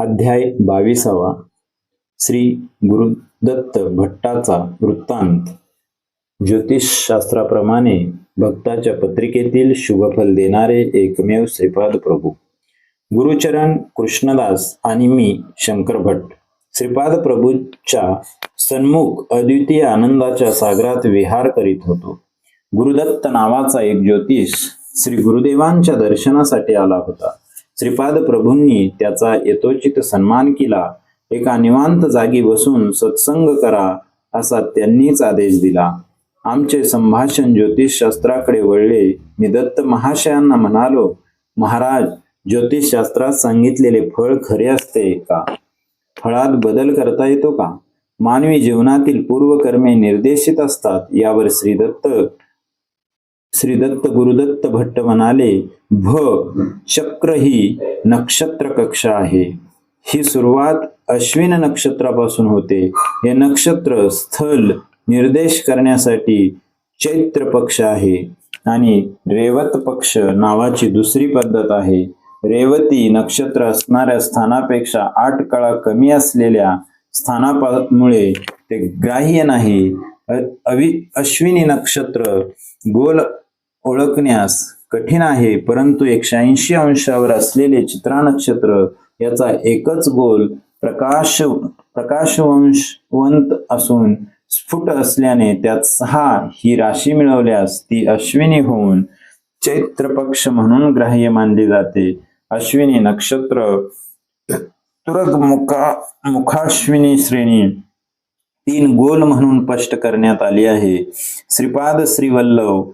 अध्याय बावीसावा. श्री गुरुदत्त भट्टाचा वृत्तांत. ज्योतिषशास्त्राप्रमाणे भक्ताच्या पत्रिकेतील शुभफल देणारे एकमेव श्रीपाद प्रभू. गुरुचरण कृष्णदास आणि मी शंकर भट्ट. श्रीपाद प्रभूच्या सन्मुख अद्वितीय आनंदाच्या सागरात विहार करीत होतो. गुरुदत्त नावाचा एक ज्योतिष श्री गुरुदेवांच्या दर्शनासाठी आला होता. श्रीपाद प्रभूंनी त्याचा यथोचित सन्मान केला. एका निवांत जागी बसून सत्संग करा असा त्यांनीच आदेश दिला. आमचे संभाषण ज्योतिषशास्त्राकडे वळले. मी दत्त महाशयांना म्हणालो महाराज ज्योतिषशास्त्रात सांगितलेले फळ खरे असते का? फळात बदल करता येतो का? मानवी जीवनातील पूर्वकर्मे निर्देशित असतात. यावर श्री दत्त श्रीदत्त गुरुदत्त भट्ट म्हणाले भ चक्र ही नक्षत्र कक्षा आहे. ही सुरुवात अश्विन नक्षत्रापासून होते. हे नक्षत्र स्थल निर्देश करण्यासाठी चैत्र पक्ष आहे आणि रेवत पक्ष नावाची दुसरी पद्धत आहे. रेवती नक्षत्र असणाऱ्या स्थानापेक्षा आठ कळा कमी असलेल्या स्थानामुळे ते ग्राह्य नाही. अवि अश्विनी नक्षत्र गोल ओळखण्यास कठीण आहे परंतु एकशे ऐंशी अंशावर असलेले चित्रा नक्षत्र याचा एकच गोल प्रकाश प्रकाशवंशवंत असून स्फुट असल्याने त्यात सहा ही राशी मिळवल्यास ती अश्विनी होऊन चैत्र पक्ष म्हणून ग्राह्य मानली जाते. अश्विनी नक्षत्र तुरग मुखा मुखाश्विनी श्रेणी तीन गोल म्हणून स्पष्ट करण्यात आली आहे. श्रीपाद श्रीवल्लभ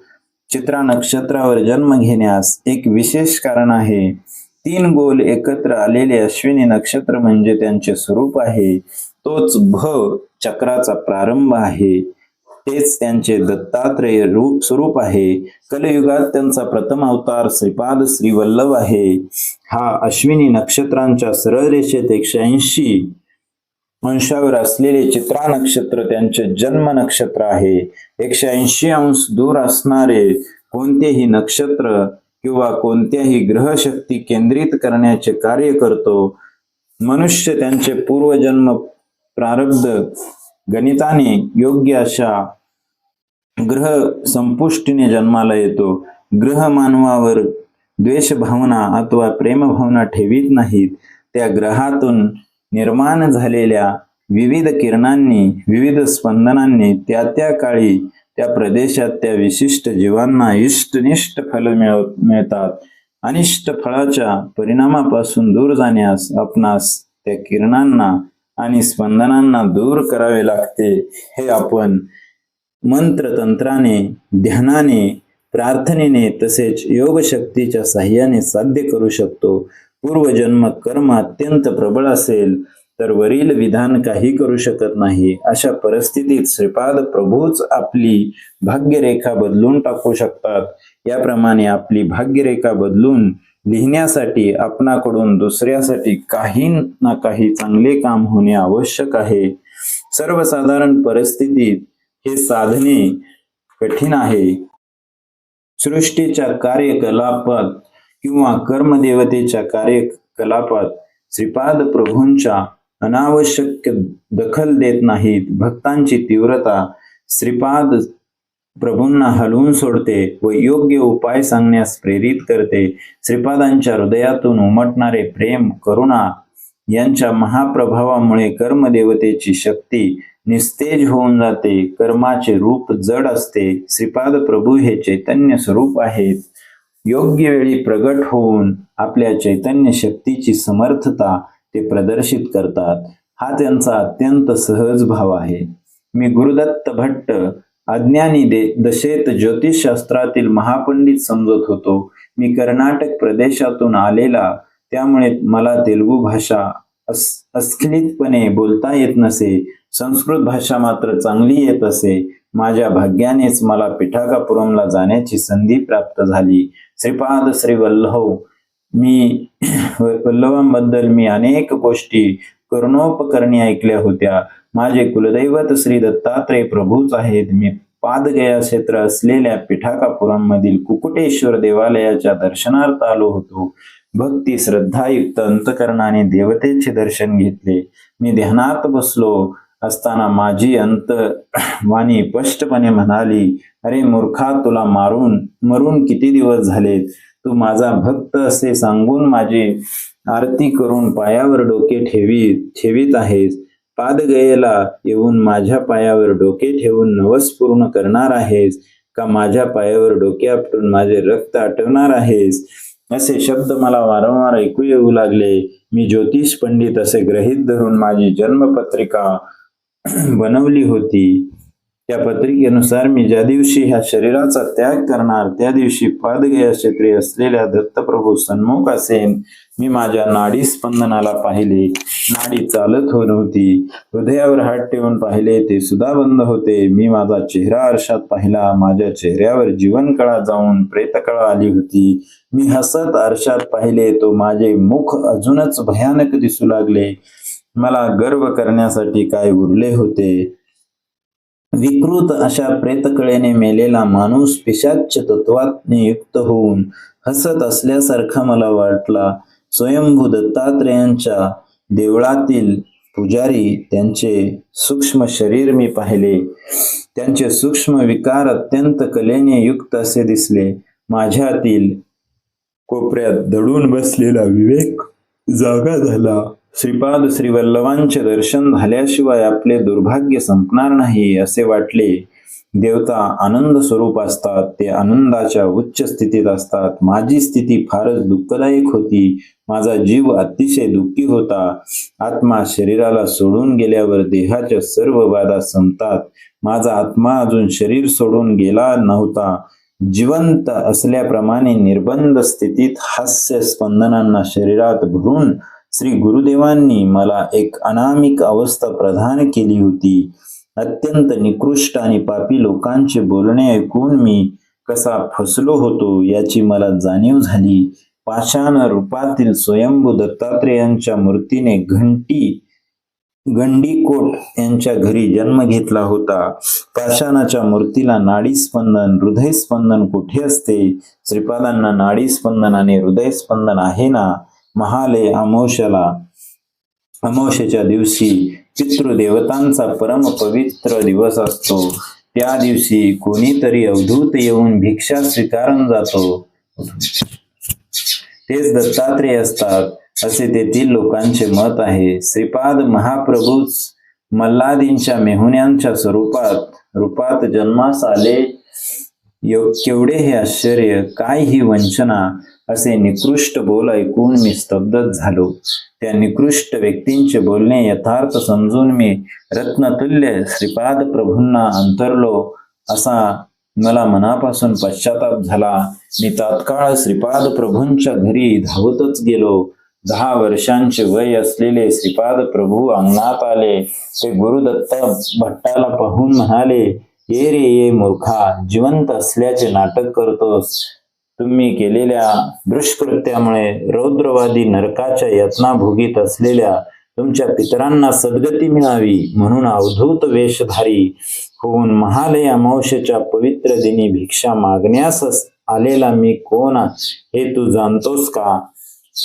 चित्रा नक्षत्रावर जन्म घेण्यास एक विशेष कारण आहे. तीन गोल एकत्र आलेले अश्विनी नक्षत्र म्हणजे त्यांचे स्वरूप आहे. तोच भ चक्राचा प्रारंभ आहे. तेच त्यांचे दत्तात्रेय रूप स्वरूप आहे. कलयुगात त्यांचा प्रथम अवतार श्रीपाद श्रीवल्लभ आहे. हा अश्विनी नक्षत्रांच्या सरळ रेषेत एकशे ऐंशी अंशावर असलेले चित्रा नक्षत्र त्यांचे जन्म नक्षत्र आहे. एकशे ऐंशी अंश दूर असणारे कोणतेही नक्षत्र किंवा कोणत्याही ग्रहशक्ती केंद्रित करण्याचे कार्य करतो. मनुष्य त्यांचे पूर्वजन्म प्रारब्ध गणिताने योग्य अशा ग्रह संपुष्टीने जन्माला येतो. ग्रह मानवावर द्वेष भावना अथवा प्रेमभावना ठेवीत नाहीत. त्या ग्रहातून निर्माण झालेल्या विविध किरणांनी विविध स्पंदनांनी त्या त्या काळी त्या प्रदेशात त्या विशिष्ट जीवांना इष्टनिष्ठ फल मिळत मिळतात. अनिष्ट फळाच्या परिणामापासून दूर जाण्यास आपणास त्या किरणांना आणि स्पंदनांना दूर करावे लागते. हे आपण मंत्रतंत्राने ध्यानाने प्रार्थनेने तसेच योगशक्तीच्या साह्याने साध्य करू शकतो. पूर्वजन्म कर्म अत्यंत प्रबळ असेल तर वरील विधान काही करू शकत नाही. अशा परिस्थितीत श्रीपाद प्रभूच आपली भाग्यरेखा बदलून टाकू शकतात. याप्रमाणे आपली भाग्यरेखा बदलून लिहिण्यासाठी आपणाकडून दुसऱ्यासाठी काही ना काही चांगले काम होणे आवश्यक आहे. सर्वसाधारण परिस्थितीत हे साधणे कठीण आहे. सृष्टीच्या कार्यकलापात किंवा कर्मदेवतेच्या कार्यकलापात श्रीपाद प्रभूंच्या अनावश्यक दखल देत नाहीत. भक्तांची तीव्रता श्रीपाद प्रभूंना हलवून सोडते व योग्य उपाय सांगण्यास प्रेरित करते. श्रीपादांच्या हृदयातून उमटणारे प्रेम करुणा यांच्या महाप्रभावामुळे कर्मदेवतेची शक्ती निस्तेज होऊन जाते. कर्माचे रूप जड असते. श्रीपाद प्रभू हे चैतन्य स्वरूप आहेत. योग्य वेळी प्रगट होऊन आपल्या चैतन्य शक्तीची समर्थता ते प्रदर्शित करतात. हा त्यांचा अत्यंत सहज भाव आहे. मी गुरुदत्त भट्ट अज्ञानी दे दशेत ज्योतिषशास्त्रातील महापंडित समजत होतो. मी कर्नाटक प्रदेशातून आलेला त्यामुळे मला तेलुगू भाषा अस अस्खलितपणे बोलता येत नसे. संस्कृत भाषा मात्र चांगली येत असे. माझ्या भाग्यानेच मला पिठाकापुरमला जाण्याची संधी प्राप्त झाली. श्रीपाद श्री वल्लभ मी वल्लभांबद्दल मी अनेक गोष्टी करणोपकरणी ऐकल्या होत्या. माझे कुलदैवत श्री दत्तात्रय प्रभूच आहेत. मी पादगया क्षेत्र असलेल्या पिठाकापुरम मधील कुकुटेश्वर देवालयाच्या दर्शनार्थ आलो होतो. भक्ती श्रद्धायुक्त अंतकरणाने देवतेचे दर्शन घेतले. मी ध्यानात बसलो. असताना माझी अंत वाणी स्पष्टपणे म्हणाली अरे मूर्खा तुला मारून मरून किती दिवस झाले? तू माझा भक्त असे सांगून माझी आरती करून पायावर डोके ठेवी ठेवीत आहेस. पादगयेला येऊन माझ्या पायावर डोके ठेवून नवस पूर्ण करणार आहेस. का माझ्या पायावर डोके आपटून माझे रक्त आटवणार आहेस? असे शब्द मला वारंवार ऐकू येऊ लागले. मी ज्योतिष पंडित असे ग्रहित धरून माझी जन्मपत्रिका बनवली होती. त्या पत्रिकेनुसार मी ज्या दिवशी ह्या शरीराचा त्याग करणार त्या दिवशी पादगया क्षेत्री असलेल्या दत्तप्रभू सन्मुख असेन मी माझ्या नाडी स्पंदनाला पाहिले. नाडी चालत होत नव्हती. हृदयावर हात ठेवून पाहिले ते सुद्धा बंद होते. मी माझा चेहरा आरशात पाहिला. माझ्या चेहऱ्यावर जीवनकळा जाऊन प्रेतकळा आली होती. मी हसत आरशात पाहिले तो माझे मुख अजूनच भयानक दिसू लागले. मला गर्व करण्यासाठी काय उरले होते? विकृत अशा प्रेतकळेने मेलेला माणूस पिशाच्य तत्वात्ने युक्त होऊन हसत असल्यासारखा मला वाटला. स्वयंभू दत्तात्रेयांच्या देवळातील पुजारी त्यांचे सूक्ष्म शरीर मी पाहिले. त्यांचे सूक्ष्म विकार अत्यंत कलेने युक्त असे दिसले. माझ्यातील कोपऱ्यात दडून बसलेला विवेक जागा झाला. श्रीपाद श्रीवल्लभांचे दर्शन झाल्याशिवाय आपले दुर्भाग्य संपणार नाही असे वाटले. देवता आनंद स्वरूप असतात ते आनंदाच्या उच्च स्थितीत असतात. माझी स्थिती फारच दुःखदायक होती. माझा जीव अतिशय दुःखी होता. आत्मा शरीराला सोडून गेल्यावर देहाच्या सर्व बाधा संपतात. माझा आत्मा अजून शरीर सोडून गेला नव्हता. जिवंत असल्याप्रमाणे निर्बंध स्थितीत हास्य स्पंदनांना शरीरात भरून श्री गुरुदेवांनी मला एक अनामिक अवस्था प्रदान केली होती. अत्यंत निकृष्ट आणि पापी लोकांचे बोलणे ऐकून मी कसा फसलो होतो याची मला जाणीव झाली. पाषाण रूपातील स्वयंभू दत्तात्रेयांच्या मूर्तीने घंटी गंडीकोट यांच्या घरी जन्म घेतला होता. पाषाणाच्या मूर्तीला नाडी स्पंदन हृदय स्पंदन कुठे असते? श्रीपादांना नाडी स्पंदन आणि हृदय स्पंदन आहे ना? महाले अमावश्याला अमोशेच्या दिवशी पितृदेवतांचा परम पवित्र दिवस असतो. त्या दिवशी कोणीतरी अवधूत येऊन भिक्षा स्वीकारून जातो. तेच दत्तात्रेय असतात असे तेथील लोकांचे मत आहे. श्रीपाद महाप्रभूच मल्लादींच्या मेहुण्यांच्या स्वरूपात रूपात जन्मास आले. केवढे हे आश्चर्य! काय ही वंचना! असे निकृष्ट बोल ऐकून मी स्तब्धच झालो. त्या निकृष्ट व्यक्तींचे बोलणे यथार्थ समजून मी रत्नतुल्य श्रीपाद प्रभूंना अंतरलो. असा मला मनापासून पश्चाताप झाला. मी तात्काळ श्रीपाद प्रभूंच्या घरी धावतच गेलो. दहा वर्षांचे वय असलेले श्रीपाद प्रभू अंगणात आले. ते गुरुदत्त भट्टाला पाहून म्हणाले ये रे ये मूर्खा जिवंत असल्याचे नाटक करतोस. तुम्ही केलेल्या दुष्कृत्यामुळे रौद्रवादी नरकाच्या यत्ना भोगीत असलेल्या तुमच्या पितरांना सद्गती मिळावी म्हणून अवधूत वेशधारी होऊन महालय अमावस्येच्या पवित्र दिनी भिक्षा मागण्यास आलेला मी कोण हे तू जाणतोस का?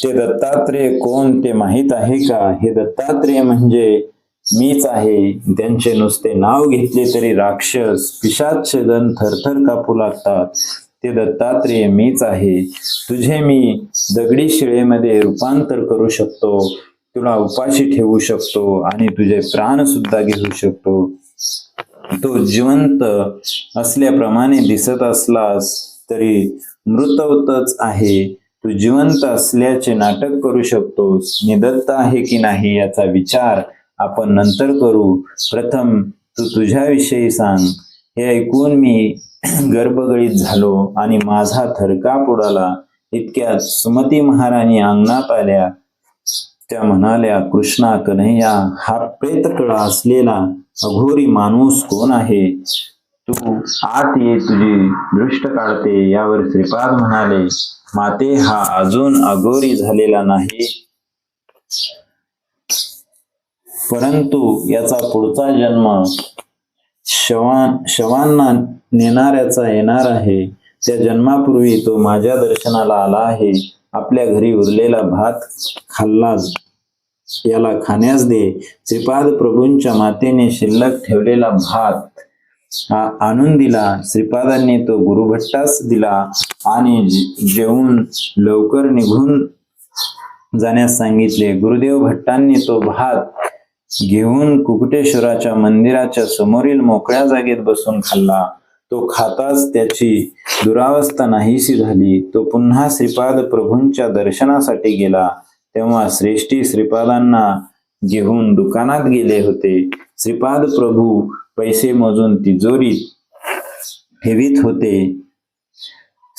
ते दत्तात्रेय कोण ते माहीत आहे का? हे दत्तात्रेय म्हणजे मीच आहे. त्यांचे नुसते नाव घेतले तरी राक्षस पिशाच थरथर कापू लागतात. ते दत्तात्रेय मीच आहे. तुझे मी दगडी शिळेमध्ये रूपांतर करू शकतो तुला उपाशी ठेवू शकतो आणि तुझे प्राण सुद्धा घेऊ शकतो. तो जिवंत असल्याप्रमाणे दिसत असलास तरी मृतवतच आहे. तू जिवंत असल्याचे नाटक करू शकतोस. निदत्त आहे की नाही याचा विचार आपण नंतर करू. प्रथम तू तुझ्याविषयी सांग. हे ऐकून मी गर्भगळीत झालो आणि माझा थरका पुडाला इतक्या सुमती महाराणी अंगणात आल्या. त्या म्हणाल्या कृष्णा कन्हैया हा प्रेतकळा असलेला अघोरी माणूस कोण आहे? तू आत ये तुझी दृष्ट काढते. यावर श्रीपाद म्हणाले माते हा अजून अघोरी झालेला नाही. परंतु याचा पुढचा जन्म शवान शवांना नेणाऱ्याचा येणार आहे. त्या जन्मापूर्वी तो माझ्या दर्शनाला आला आहे. आपल्या घरी उरलेला भात खाल्ला. याला खाण्यास दे. श्रीपाद प्रभूंच्या मातेने शिल्लक ठेवलेला भात हा आणून दिला. श्रीपादांनी तो गुरुभट्टास दिला आणि जेवून लवकर निघून जाण्यास सांगितले. गुरुदेव भट्टांनी तो भात घेऊन कुकुटेश्वराच्या मंदिराच्या समोरील मोकळ्या जागेत बसून खाल्ला. तो खाताच त्याची दुरावस्था नाहीशी झाली. तो पुन्हा श्रीपाद प्रभूंच्या दर्शनासाठी गेला. तेव्हा श्रेष्ठी श्रीपादांना घेऊन दुकानात गेले होते. श्रीपाद प्रभू पैसे मोजून तिजोरीत ठेवीत होते.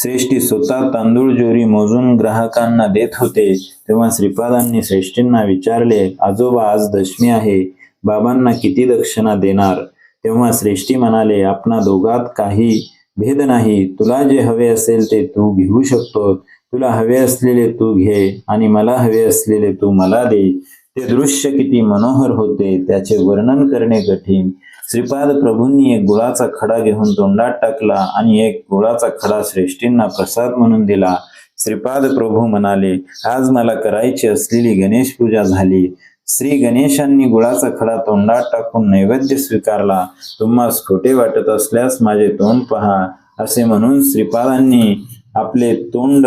श्रेष्ठी स्वतः तांदूळ जोरी मोजून ग्राहकांना देत होते. तेव्हा श्रीपादांनी श्रेष्ठींना विचारले आजोबा आज दशमी आहे. बाबांना किती दक्षिणा देणार? तेव्हा श्रेष्ठी म्हणाले आपणा दोघात काही भेद नाही. तुला जे हवे असेल ते तू घेऊ शकतो. तुला हवे असलेले तू घे आणि मला हवे असलेले तू मला दे. ते दृश्य किती मनोहर होते त्याचे वर्णन करणे कठीण. श्रीपाद प्रभूंनी एक गुळाचा खडा घेऊन तोंडात टाकला आणि एक गुळाचा खडा श्रेष्ठींना प्रसाद म्हणून दिला. श्रीपाद प्रभू म्हणाले आज मला करायची असलेली गणेश पूजा झाली. श्री गणेशांनी गुळाचा खडा तोंडात टाकून नैवेद्य स्वीकारला. तुम्हास खोटे वाटत असल्यास माझे तोंड पहा असे म्हणून श्रीपादांनी आपले तोंड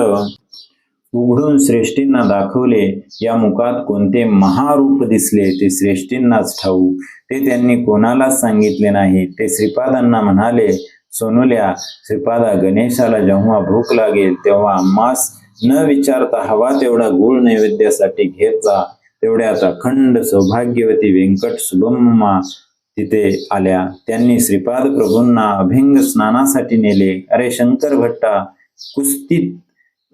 उघडून श्रेष्ठींना दाखवले. या मुखात कोणते महारूप दिसले ते श्रेष्ठींनाच ठाऊक ते त्यांनी कोणालाच सांगितले नाही. ते श्रीपादांना म्हणाले सोनुल्या श्रीपादा गणेशाला जेव्हा भूक लागेल तेव्हा आम्हास न विचारता हवा तेवढा गुळ नैवेद्यासाठी घेत जा. तेवढ्यात अखंड सौभाग्यवती व्यंकट सुभम्मा तिथे आल्या. त्यांनी श्रीपाद प्रभूंना अभिंग स्नानासाठी नेले. अरे शंकर भट्टा कुस्तीत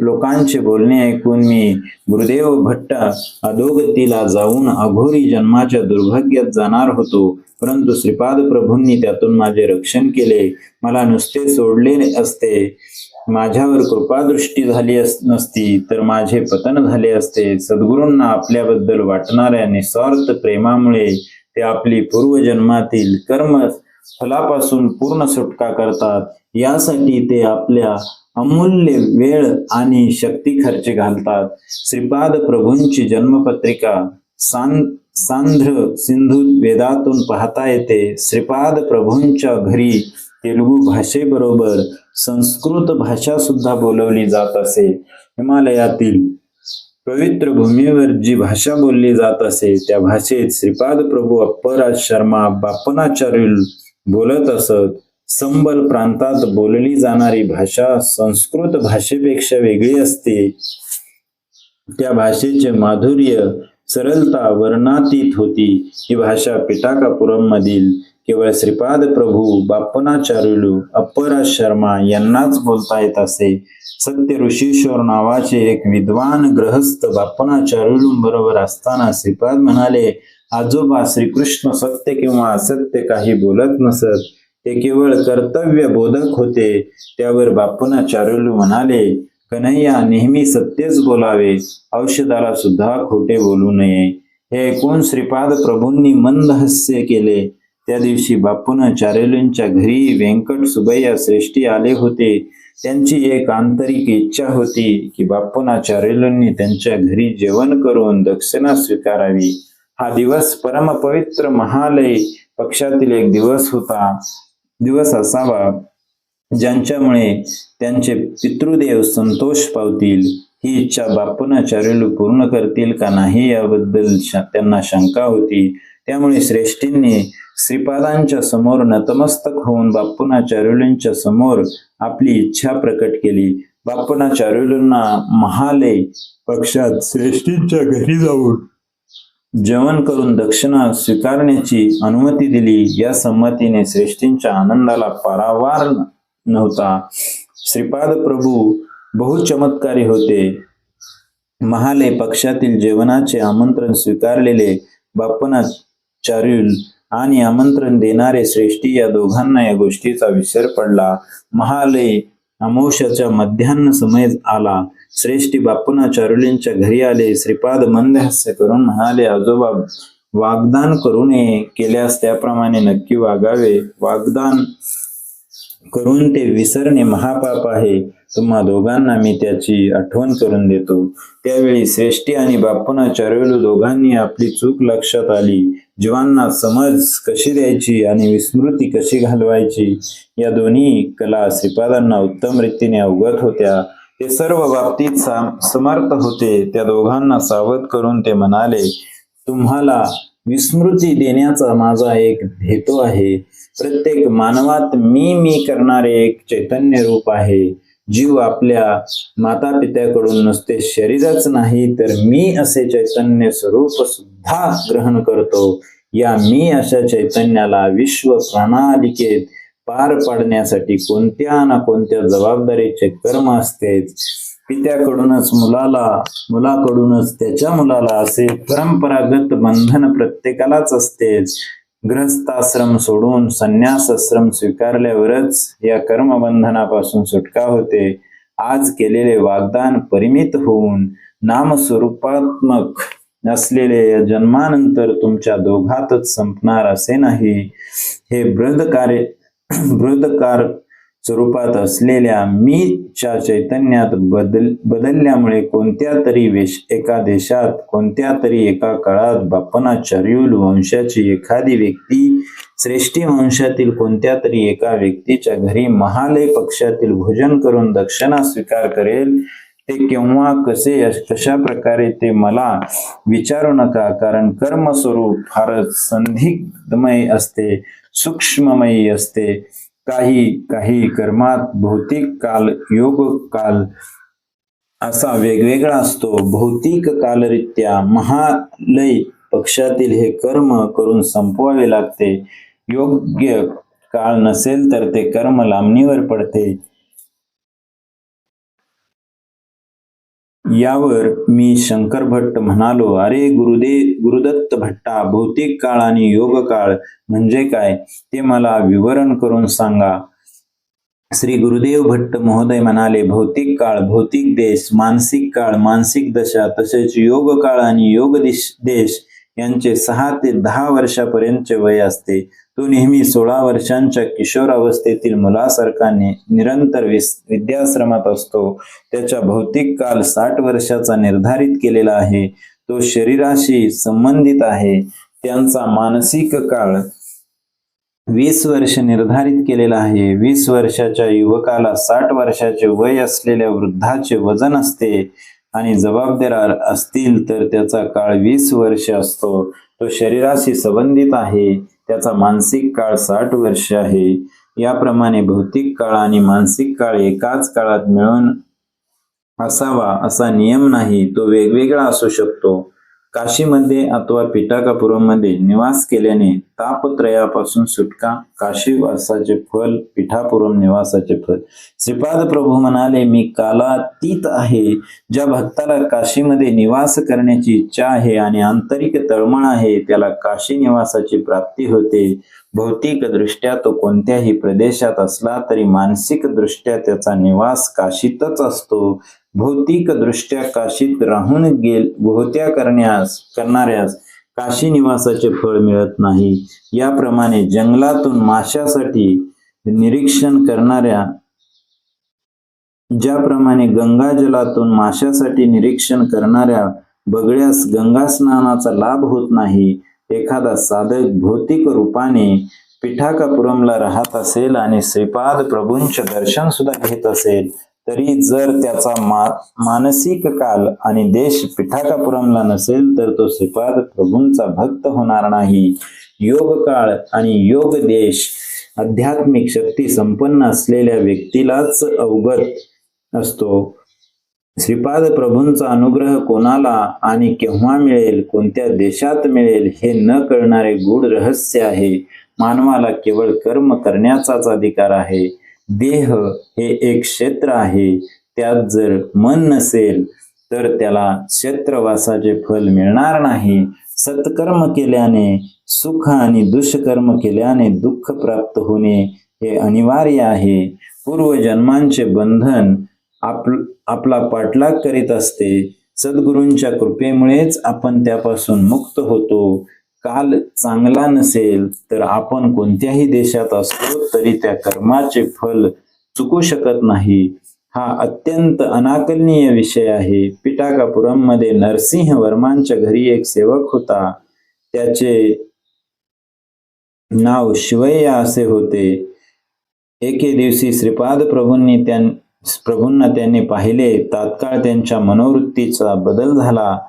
लोकांचे बोलणे ऐकून मी गुरुदेव भट्ट अधोगतीला जाऊन अघोरी जन्माच्या दुर्भाग्यात जाणार होतो. परंतु श्रीपाद प्रभूंनी त्यातून माझे रक्षण केले. मला नुसते सोडले असते. माझ्यावर कृपादृष्टी झाली अस- नसती तर माझे पतन झाले असते. सद्गुरूंना आपल्याबद्दल वाटणाऱ्या निस्वार्थ प्रेमामुळे ते आपली पूर्वजन्मातील कर्म फलापासून पूर्ण सुटका करतात. यासाठी ते आपल्या अमूल्य वेळ आणि शक्ती खर्च घालतात. श्रीपाद प्रभूंची जन्मपत्रिका सांद सांध्र सिंधू वेदातून पाहता येते. श्रीपाद प्रभूंच्या घरी तेलुगू भाषेबरोबर संस्कृत भाषा सुद्धा बोलवली जात असे. हिमालयातील पवित्र भूमीवर जी भाषा बोलली जात असे त्या भाषेत श्रीपाद प्रभू अप्पराज शर्मा बापनाचार्य बोलत असत. संबल प्रांतात बोलली जाणारी भाषा संस्कृत भाषेपेक्षा वेगळी असते. त्या भाषेचे माधुर्य सरलता वर्णातीत होती. ही भाषा पिटाकापुरम मधील केवळ श्रीपाद प्रभू बाप्पनाचार्युलू अप्परा शर्मा यांनाच बोलता येत असे. सत्य ऋषीश्वर नावाचे एक विद्वान ग्रहस्थ बाप्पनाचार्युलू बरोबर असताना श्रीपाद म्हणाले आजोबा श्रीकृष्ण सत्य किंवा असत्य काही बोलत नसत. ते केवळ कर्तव्य बोधक होते. त्यावर बाप्पनाचार्युलू म्हणाले कन्हैया नेहमी सत्यच बोलावे. औषधाला सुद्धा खोटे बोलू नये. हे ऐकून श्रीपाद प्रभूंनी मंद हास्य केले. त्या दिवशी बापून चारेलूंच्या घरी व्यंकट सुबैया श्रेष्ठी आले होते. त्यांची एक आंतरिक इच्छा होती की बापूना चारेलूंनी त्यांच्या घरी जेवण करून दक्षिणा स्वीकारावी. हा दिवस परमपवित्र महालय. पक्षातील एक दिवस होता. दिवस असावा ज्यांच्यामुळे त्यांचे पितृदेव संतोष पावतील ही इच्छा बापूनाचार्युलू पूर्ण करतील का नाही याबद्दल त्यांना शंका होती. त्यामुळे श्रेष्ठींनी श्रीपादांच्या समोर नतमस्तक होऊन बापूनाचार्युलूंच्या समोर आपली इच्छा प्रकट केली. बापूनाचार्युलूंना महाले पक्षात श्रेष्ठींच्या घरी जाऊन जेवण करून दक्षिणा स्वीकारण्याची अनुमती दिली. या संमतीने श्रेष्ठींच्या आनंदाला पारावार नव्हता. श्रीपाद प्रभू बहुचमत्कारी होते. महाले पक्षातील जेवणाचे आमंत्रण स्वीकारलेले बापनाचार्युल आणि आमंत्रण देणारे श्रेष्ठी या दोघांना या गोष्टीचा विसर पडला. महाले अमोशाच्या मध्यान्ह समय आला. श्रेष्ठी बापूनाचार्युलींच्या घरी आले. श्रीपाद मंदहास्य करून म्हणाले आजोबा वागदान करू नये. केल्यास त्याप्रमाणे नक्की वागावे. वागदान करून ते विसरणे महापाप आहे. तुम्हा दोघांना मी त्याची आठवण करून देतो. त्यावेळी श्रेष्ठी आणि बाप्पना चारवेलू दोघांनी आपली चूक लक्षात आली. जीवांना समज कशी द्यायची आणि विस्मृती कशी घालवायची? या दोन्ही कला श्रीपादांना उत्तम रीतीने अवगत होत्या. ते सर्व बाबतीत साम- समर्थ होते. त्या दोघांना सावध करून ते म्हणाले तुम्हाला विस्मृती देण्याचा माझा एक हेतू आहे. प्रत्येक मानवात मी मी करणारे एक चैतन्य रूप आहे. जीव आपल्या माता पित्याकडून नुसते शरीरच नाही तर मी असे चैतन्य स्वरूप सुद्धा ग्रहण करतो. या मी अशा चैतन्याला विश्व प्रणालिकेत पार पाडण्यासाठी कोणत्या ना कोणत्या जबाबदारीचे कर्म असतेच पित्याकडूनच मुलाला मुलाकडूनच त्याच्या मुलाला असे परंपरागत बंधन प्रत्येकालाच असतेच ग्रहस्थाश्रम सोडून संन्यासाश्रम स्वीकारल्यावरच या कर्मबंधनापासून सुटका होते. आज केलेले वागदान परिमित होऊन नामस्वरूपात्मक असलेले या जन्मानंतर तुमच्या दोघातच संपणार असे नाही. हे ब्रद कार्य बृहदकार स्वरूपात असलेल्या मी च्या चैतन्यात बदल बदलल्यामुळे कोणत्या तरी वेश एका देशात कोणत्या तरी एका काळात बाप्पनाचार्युल वंशाची एखादी व्यक्ती श्रेष्ठी वंशातील कोणत्या तरी एका व्यक्तीच्या घरी महालय पक्षातील भोजन करून दक्षिणा स्वीकार करेल ते केव्हा कसे कशा प्रकारे ते मला विचारू नका कारण कर्मस्वरूप फारच संदिग्धमय असते. सूक्ष्ममयी असते. काही काही कर्मात भौतिक काल योग काल असा वेगवेगळा असतो. भौतिक कालरित्या महालय पक्षातील हे कर्म करून संपवावे लागते. योग्य काळ नसेल तर ते कर्म लांबणीवर पडते. यावर मी शंकर भट्ट म्हणालो अरे गुरुदेव गुरुदत्त भट्टा भौतिक काळ आणि योग काळ म्हणजे काय? ते मला विवरण करून सांगा. श्री गुरुदेव भट्ट महोदय म्हणाले भौतिक काळ भौतिक देश मानसिक काळ मानसिक दशा तसेच योग काळ आणि योग देश यांचे सहा ते दहा वर्षापर्यंतचे वय असते. तो नेहमी सोळा वर्षांच्या किशोर अवस्थेतील मुलासारखा निरंतर विस- विद्याश्रमात असतो. त्याच्या भौतिक काल साठ वर्षाचा निर्धारित केलेला आहे. तो शरीराशी संबंधित आहे. त्यांचा मानसिक काळ वीस वर्ष निर्धारित केलेला आहे. वीस वर्षाच्या युवकाला साठ वर्षाचे वय असलेल्या वृद्धाचे वजन असते आणि जबाबदार असतील तर त्याचा काळ वीस वर्ष असतो. तो शरीराशी संबंधित आहे. त्याचा मानसिक काळ साठ वर्ष आहे. याप्रमाणे भौतिक काळ आणि मानसिक काळ एकाच काळात मिळून असावा असा नियम नाही तो वेगवेगळा असू शकतो. काशीमध्ये अथवा पिठाकापुरममध्ये निवास केल्याने तापत्रयापासून सुटका काशीवासाचे फल पिठापुरम निवासाचे फल. श्रीपाद प्रभू म्हणाले मी कालातीत आहे. ज्या भक्ताला काशीमध्ये निवास करण्याची इच्छा आहे आणि आंतरिक तळमळ आहे त्याला काशी निवासाची प्राप्ती होते. भौतिक दृष्ट्या तो कोणत्याही प्रदेशात असला तरी मानसिक दृष्ट्या त्याचा निवास काशीतच असतो. भौतिक दृष्ट्या काशीत राहून गेल गोहत्या करण्यास करणाऱ्यास काशी निवासाचे फळ मिळत नाही. याप्रमाणे जंगलातून माशासाठी निरीक्षण करणाऱ्या ज्याप्रमाणे गंगा जलातून माशासाठी निरीक्षण करणाऱ्या बगड्यास गंगा स्नानाचा लाभ होत नाही एखादा साधक भौतिक रूपाने पिठाकापुरमला राहत असेल आणि श्रीपाद प्रभूंचे दर्शन सुद्धा घेत असेल तरी जर त्याचा मा मानसिक काल आणि देश पिठाकापुरमला नसेल तर तो श्रीपाद प्रभूंचा भक्त होणार नाही. योग काळ आणि योग देश आध्यात्मिक शक्ती संपन्न असलेल्या व्यक्तीलाच अवगत असतो. श्रीपाद प्रभूंचा अनुग्रह कोणाला आणि केव्हा मिळेल कोणत्या देशात मिळेल हे न कळणारे गूढ रहस्य आहे. मानवाला केवळ कर्म करण्याचाच अधिकार आहे. देह हे एक क्षेत्र आहे. त्यात जर मन नसेल तर त्याला क्षेत्रवासाचे फल मिळणार नाही. सत्कर्म केल्याने सुख आणि दुष्कर्म केल्याने दुःख प्राप्त होणे हे अनिवार्य आहे. पूर्वजन्मांचे बंधन आप आपला पाठलाग करीत असते. सद्गुरूंच्या कृपेमुळेच आपण त्यापासून मुक्त होतो. काल चांगला नसेल तर आपण कोणत्याही देशात असलो तरी त्या कर्माचे फल चुकू शकत नाही. हा अत्यंत अनाकलनीय विषय आहे. पिटाकापुरममध्ये नरसिंह वर्मांच्या घरी एक सेवक होता. त्याचे नाव शिवय्या असे होते. एके दिवशी श्रीपाद प्रभूंनी त्यां प्रभूंना त्यांनी पाहिले. तात्काळ त्यांच्या मनोवृत्तीचा बदल झाला.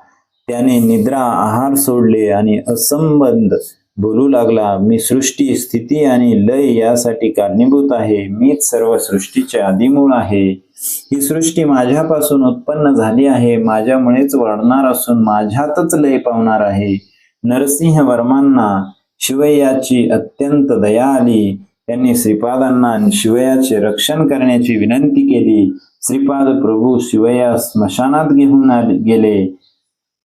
त्याने निद्रा आहार सोडले आणि असंबंध बोलू लागला मी सृष्टी स्थिती आणि लय यासाठी कारणीभूत आहे. मीच सर्व सृष्टीचे आदिमूळ आहे. ही सृष्टी माझ्यापासून उत्पन्न झाली आहे. माझ्यामुळेच वाढणार असून माझ्यातच लय पावणार आहे. नरसिंह वर्मांना शिवयाची अत्यंत दया आली. त्यांनी श्रीपादांना शिवयाचे रक्षण करण्याची विनंती केली. श्रीपाद प्रभू शिवया स्मशानात घेऊन गेले.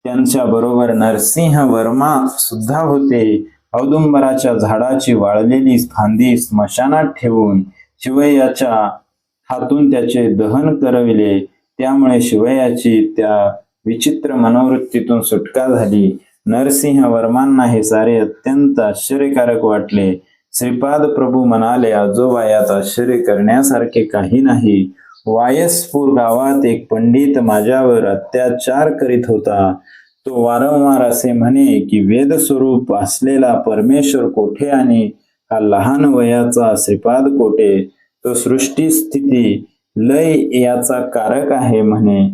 त्यांच्या बरोबर नरसिंह वर्मा सुद्धा होते. औदुंबराच्या झाडाची वाळलेली फांदी स्मशानात ठेवून शिवयाच्या हातून त्याचे दहन करविले. त्यामुळे शिवयाची त्या विचित्र मनोवृत्तीतून सुटका झाली. नरसिंह वर्मांना हे सारे अत्यंत आश्चर्यकारक वाटले. श्रीपाद प्रभू म्हणाले आजोबा यात आश्चर्य करण्यासारखे काही नाही. वायसपूर गावात एक पंडित माझ्यावर अत्याचार करीत होता. तो वारंवार असे म्हणे की वेद स्वरूप असलेला परमेश्वर कोठे आणि हा लहान वयाचा श्रीपाद कोठे? तो सृष्टी स्थिती लय याचा कारक आहे म्हणे.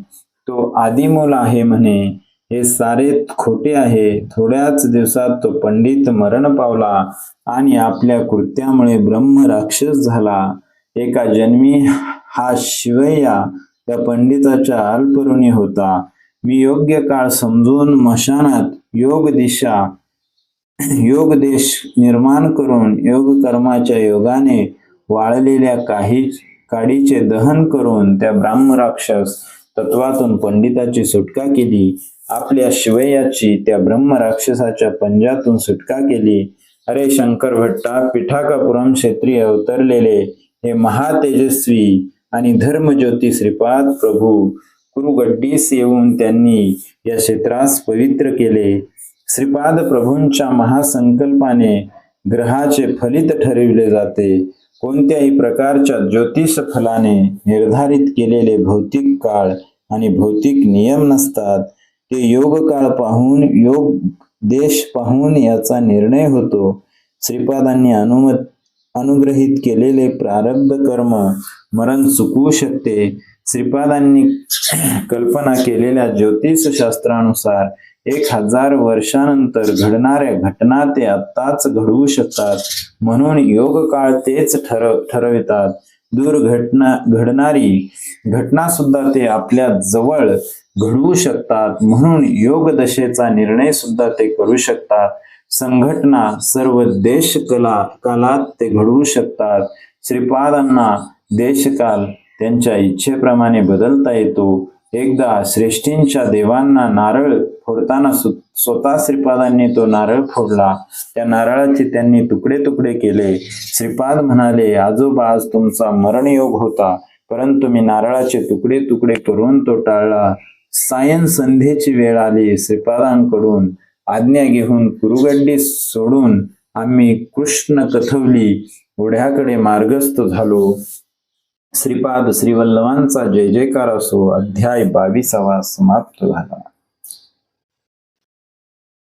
तो आदिमूल आहे म्हणे. हे सारे खोटे आहे. थोड्याच दिवसात तो पंडित मरण पावला आणि आपल्या कृत्यामुळे ब्रह्म राक्षस झाला. एका जन्मी हा शिवय्या त्या पंडिताच्या अल्परुणी होता. मी योग्य काळ समजून मशानात योग दिशा योग देश निर्माण करून योग कर्माच्या योगाने वाळलेल्या काही काडीचे दहन करून त्या ब्राह्मराक्षस तत्वातून पंडिताची सुटका केली. आपल्या शिवयाची त्या ब्रह्म राक्षसाच्या पंजातून सुटका केली. अरे शंकर भट्टा पिठाकापुरम क्षेत्री अवतरलेले हे महातेजस्वी आणि धर्मज्योती श्रीपाद प्रभू कुरुगड्डीस येऊन त्यांनी या क्षेत्रास पवित्र केले. श्रीपाद प्रभूंच्या महासंकल्पाने ग्रहाचे फलित ठरविले जाते. कोणत्याही प्रकारच्या ज्योतिष फलाने निर्धारित केलेले भौतिक काळ आणि भौतिक नियम नसतात. ते योग काळ पाहून योग देश पाहून याचा निर्णय होतो. श्रीपादांनी अनुमत अनुग्रहित केलेले प्रारब्ध कर्म मरण चुकवू शकते. श्रीपादांनी कल्पना केलेल्या ज्योतिष शास्त्रानुसार एक हजार वर्षानंतर घडणाऱ्या घटना ते आत्ताच घडवू शकतात. म्हणून योग काळ तेच ठरव ठरवितात. दुर्घटना घडणारी घटना सुद्धा ते आपल्या जवळ घडवू शकतात. म्हणून योग दशेचा निर्णय सुद्धा ते करू शकतात. संघटना सर्व देश कला कालात ते घडवू शकतात. श्रीपादांना देशकाल त्यांच्या इच्छेप्रमाणे बदलता येतो. एकदा श्रेष्ठींच्या देवांना नारळ फोडताना स्वतः श्रीपादांनी तो नारळ फोडला. त्या नारळाचे त्यांनी तुकडे तुकडे केले. श्रीपाद म्हणाले आजोबा आज तुमचा मरणयोग होता. परंतु मी नारळाचे तुकडे तुकडे करून तो टाळला. सायन संध्येची वेळ आली. श्रीपादांकडून आज्ञा घेऊन कुरुगड्डी सोडून आम्ही कृष्ण कथवली. ओढ्याकडे मार्गस्थ झालो. श्रीपाद श्रीवल्लभांचा जय जयकार असो. अध्याय बावीसावा समाप्त झाला.